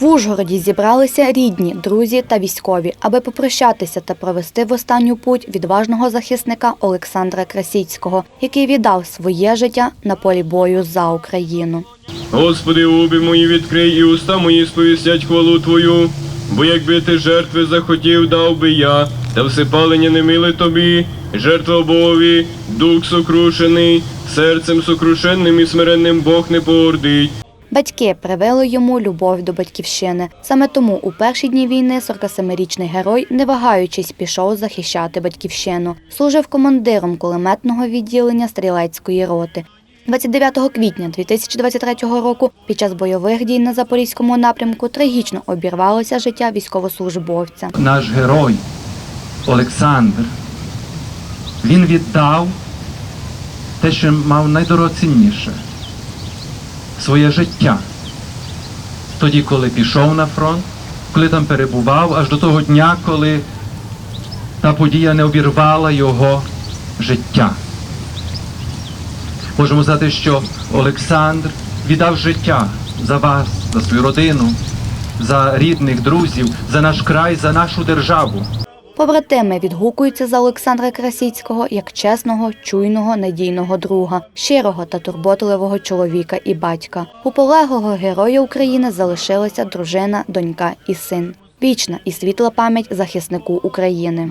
В Ужгороді зібралися рідні, друзі та військові, аби попрощатися та провести в останню путь відважного захисника Олександра Красіцького, який віддав своє життя на полі бою за Україну. Господи, уби мої відкрий і уста мої сповістять хвалу Твою. Бо якби ти жертви захотів, дав би я, та всипалення не миле тобі, жертва Богові, дух сокрушений, серцем сокрушенним і смиренним Бог не поордить. Батьки привели йому любов до батьківщини. Саме тому у перші дні війни 47-річний герой, не вагаючись, пішов захищати батьківщину. Служив командиром кулеметного відділення стрілецької роти. 29 квітня 2023 року під час бойових дій на запорізькому напрямку трагічно обірвалося життя військовослужбовця. наш герой Олександр, він віддав те, що мав найдорогоцінніше своє життя. Тоді, коли пішов на фронт, коли там перебував, аж до того дня, коли та подія не обірвала його життя. Можемо сказати, що Олександр віддав життя за вас, за свою родину, за рідних, друзів, за наш край, за нашу державу. Побратими відгукуються за Олександра Красіцького як чесного, чуйного, надійного друга, щирого та турботливого чоловіка і батька. У полеглого героя України залишилися дружина, донька і син. Вічна і світла пам'ять захиснику України.